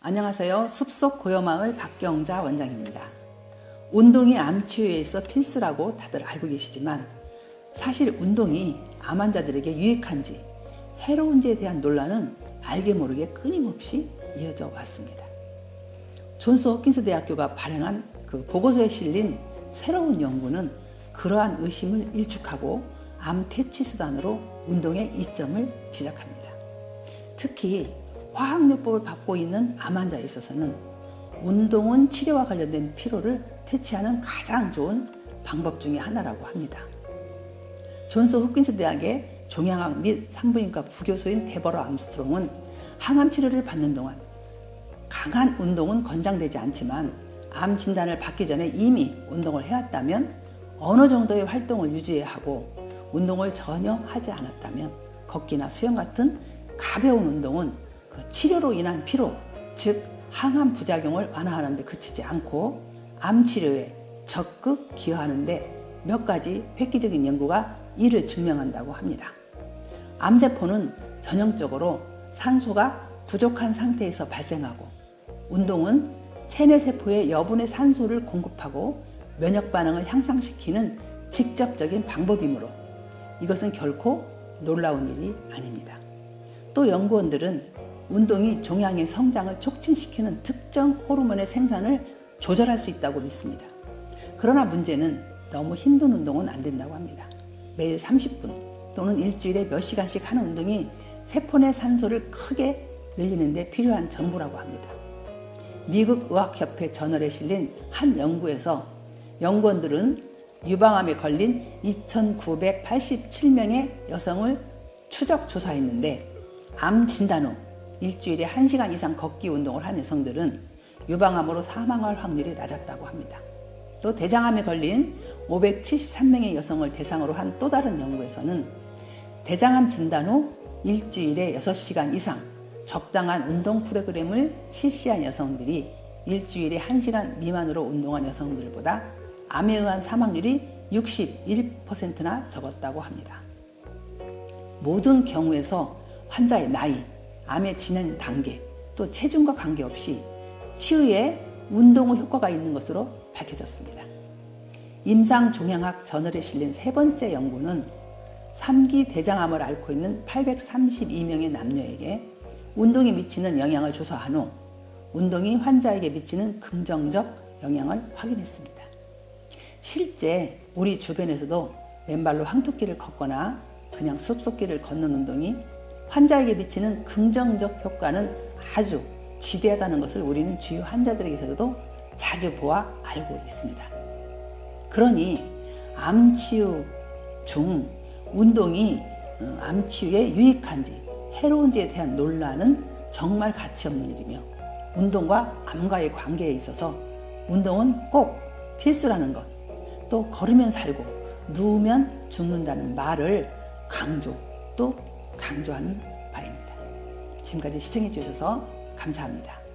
안녕하세요. 숲속 고요마을 박경자 원장입니다. 운동이 암 치유에 있어 필수라고 다들 알고 계시지만 사실 운동이 암 환자들에게 유익한지 해로운지에 대한 논란은 알게 모르게 끊임없이 이어져 왔습니다. 존스 홉킨스 대학교가 발행한 그 보고서에 실린 새로운 연구는 그러한 의심을 일축하고 암 퇴치 수단으로 운동의 이점을 지적합니다. 특히 화학요법을 받고 있는 암 환자에 있어서는 운동은 치료와 관련된 피로를 퇴치하는 가장 좋은 방법 중의 하나라고 합니다. 존스 홉킨스 대학의 종양학 및 산부인과 부교수인 데버러 암스트롱은 항암 치료를 받는 동안 강한 운동은 권장되지 않지만 암 진단을 받기 전에 이미 운동을 해왔다면 어느 정도의 활동을 유지해야 하고 운동을 전혀 하지 않았다면 걷기나 수영 같은 가벼운 운동은 그 치료로 인한 피로, 즉 항암 부작용을 완화하는 데 그치지 않고 암 치료에 적극 기여하는데 몇 가지 획기적인 연구가 이를 증명한다고 합니다. 암세포는 전형적으로 산소가 부족한 상태에서 발생하고 운동은 체내 세포에 여분의 산소를 공급하고 면역 반응을 향상시키는 직접적인 방법이므로 이것은 결코 놀라운 일이 아닙니다. 또 연구원들은 운동이 종양의 성장을 촉진시키는 특정 호르몬의 생산을 조절할 수 있다고 믿습니다. 그러나 문제는 너무 힘든 운동은 안 된다고 합니다. 매일 30분 또는 일주일에 몇 시간씩 하는 운동이 세포 내 산소를 크게 늘리는 데 필요한 전부라고 합니다. 미국 의학협회 저널에 실린 한 연구에서 연구원들은 유방암에 걸린 2,987명의 여성을 추적 조사했는데 암 진단 후 일주일에 1시간 이상 걷기 운동을 한 여성들은 유방암으로 사망할 확률이 낮았다고 합니다. 또 대장암에 걸린 573명의 여성을 대상으로 한 또 다른 연구에서는 대장암 진단 후 일주일에 6시간 이상 적당한 운동 프로그램을 실시한 여성들이 일주일에 1시간 미만으로 운동한 여성들보다 암에 의한 사망률이 61%나 적었다고 합니다. 모든 경우에서 환자의 나이, 암의 진행 단계, 또 체중과 관계없이 치유에 운동 후 효과가 있는 것으로 밝혀졌습니다. 임상 종양학 저널에 실린 세 번째 연구는 3기 대장암을 앓고 있는 832명의 남녀에게 운동이 미치는 영향을 조사한 후 운동이 환자에게 미치는 긍정적 영향을 확인했습니다. 실제 우리 주변에서도 맨발로 황토길을 걷거나 그냥 숲속길을 걷는 운동이 환자에게 미치는 긍정적 효과는 아주 지대하다는 것을 우리는 주요 환자들에게서도 자주 보아 알고 있습니다. 그러니 암치유 중 운동이 어, 암치유에 유익한지 해로운지에 대한 논란은 정말 가치 없는 일이며 운동과 암과의 관계에 있어서 운동은 꼭 필수라는 것, 또 걸으면 살고 누우면 죽는다는 말을 강조 또 강조하는 바입니다. 지금까지 시청해 주셔서 감사합니다.